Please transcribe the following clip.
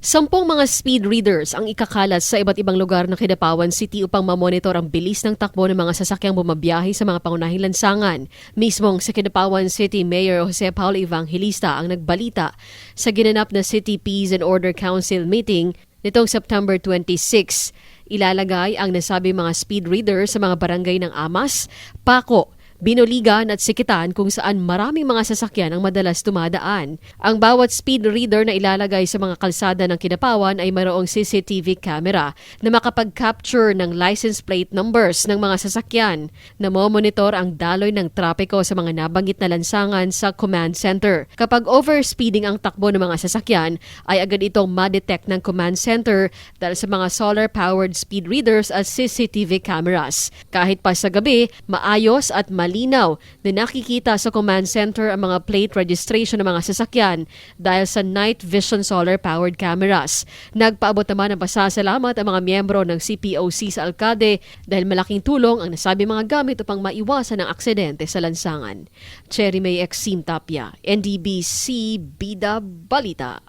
Sampung mga speed readers ang ikakalat sa iba't ibang lugar ng Kidapawan City upang mamonitor ang bilis ng takbo ng mga sasakyang bumabiyahe sa mga pangunahing lansangan. Mismong sa Kidapawan City Mayor Jose Paulo Evangelista ang nagbalita sa ginanap na City Peace and Order Council meeting nitong September 26. Ilalagay ang nasabi mga speed readers sa mga barangay ng Amas, Paco, Binuligan at Sikitan kung saan maraming mga sasakyan ang madalas tumadaan. Ang bawat speed reader na ilalagay sa mga kalsada ng Kinapawan ay mayroong CCTV camera na makapag-capture ng license plate numbers ng mga sasakyan. Namomonitor ang daloy ng trapiko sa mga nabanggit na lansangan sa command center. Kapag overspeeding ang takbo ng mga sasakyan, ay agad itong ma-detect ng command center dahil sa mga solar-powered speed readers at CCTV cameras. Kahit pa sa gabi, maayos at malinaw na nakikita sa command center ang mga plate registration ng mga sasakyan dahil sa night vision solar-powered cameras. Nagpaabot naman ng pasasalamat ang mga miyembro ng CPOC sa Alcade dahil malaking tulong ang nasabi mga gamit upang maiwasan ang aksidente sa lansangan. Cherry May Exim Tapia, NDBC Bida Balita.